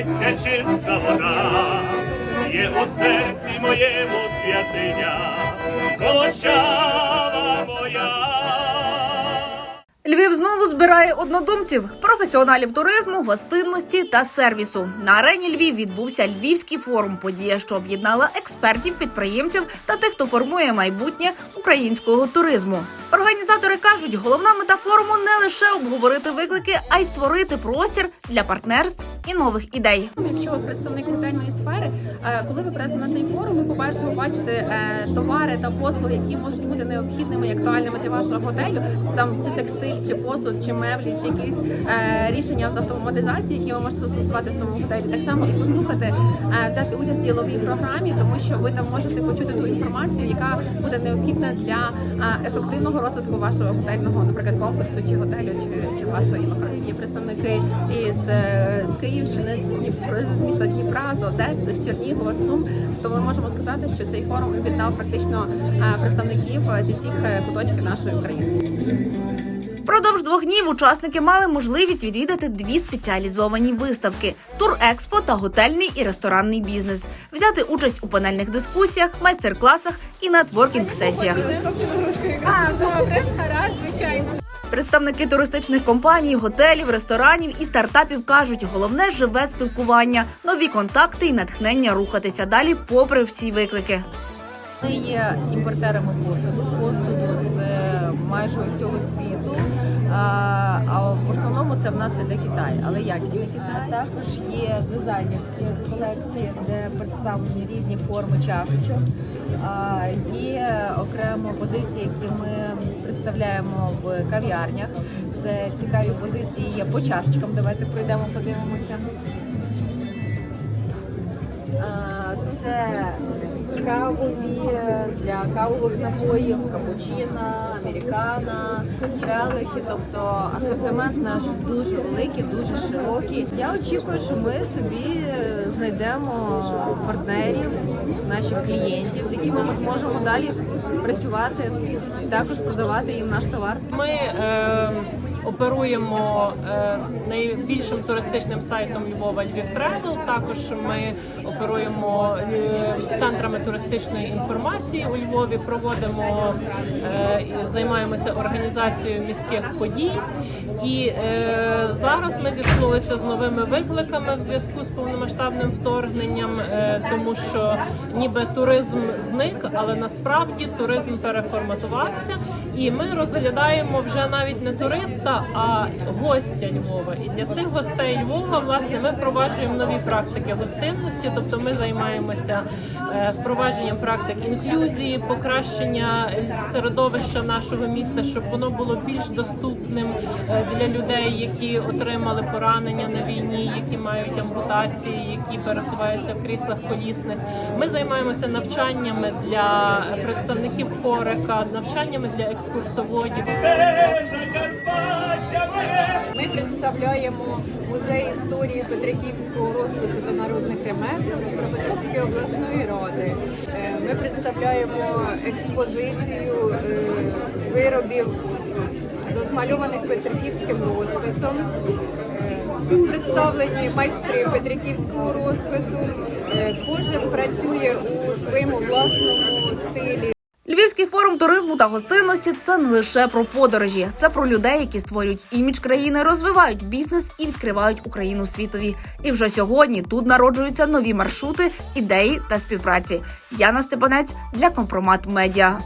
Ця чиста вода є у серці моєму святиня, колочава моя. Львів знову збирає однодумців, професіоналів туризму, гостинності та сервісу. На арені Львів відбувся Львівський форум, подія, що об'єднала експертів, підприємців та тих, хто формує майбутнє українського туризму. Організатори кажуть, головна мета форуму не лише обговорити виклики, а й створити простір для партнерств і нових ідей. Якщо ви представник готельної сфери, е, коли ви прийдете на цей форум, ви по-перше, побачите е, товари та послуги, які можуть бути необхідними і актуальними для вашого готелю. Там це текстиль, чи посуд, чи меблі, чи якісь е, рішення з автоматизації, які ви можете застосувати в своєму готелі. Так само і послухати, взяти участь в діловій програмі, тому що ви там можете почути ту інформацію, яка буде необхідна для ефективного розвитку вашого готельного, наприклад, комплексу чи готелю, чи, чи вашої локації. Є представники із, з Київщини, з Дніпра, з міста Дніпра, з Одеси, з Чернігова, Сум. То ми можемо сказати, що цей форум об'єднав практично е, представників е, зі всіх е, куточків нашої України. Продовж двох днів учасники мали можливість відвідати дві спеціалізовані виставки: тур-експо та готельний і ресторанний бізнес, взяти участь у панельних дискусіях, майстер-класах і нетворкінг-сесіях. Представники туристичних компаній, готелів, ресторанів і стартапів кажуть, головне живе спілкування, нові контакти і натхнення рухатися далі, попри всі виклики. Ми є імпортерами посуду, посуду з е, майже усього світу. Нас іде Китай, але якісний Китай. Також є дизайнерські колекції, де представлені різні форми чашечок. Є окремо позиції, які ми представляємо в кав'ярнях. Це цікаві позиції є по чашечкам. Давайте пройдемо, подивимося. Це кавові для кавових напоїв, капучино, американо, келихи. Тобто асортимент наш дуже великий, дуже широкий. Я очікую, що ми собі знайдемо партнерів, наших клієнтів, з якими ми зможемо далі працювати і також продавати їм наш товар. Ми е, оперуємо е, найбільшим туристичним сайтом Львова Львів Тревел. Також ми оперуємо е, центрами туристичної інформації у Львові. Проводимо е, займаємося організацією міських подій. І ми зіткнулися з новими викликами в зв'язку з повномасштабним вторгненням, е, тому що ніби туризм зник, але насправді туризм переформатувався, і ми розглядаємо вже навіть не туриста, а гостя Львова. І для цих гостей Львова власне ми впроваджуємо нові практики гостинності, тобто ми займаємося е, впровадженням практик інклюзії, покращення середовища нашого міста, щоб воно було більш доступним е, для людей, які отримали поранення на війні, які мають ампутації, які пересуваються в кріслах колісних. Ми займаємося навчаннями для представників хорика, навчаннями для екскурсоводів. Ми представляємо музей історії Петриківського розпису та народних ремесел Дніпропетровської обласної ради. Е, Ми представляємо експозицію е, виробів, розмальованих Петриківським розписом. Представлені майстри Петриківського розпису. Е, Кожен працює у своєму власному стилі. Львівський форум туризму та гостинності це не лише про подорожі, це про людей, які створюють імідж країни, розвивають бізнес і відкривають Україну світові. І вже сьогодні тут народжуються нові маршрути, ідеї та співпраці. Яна Степанець для компромат медіа.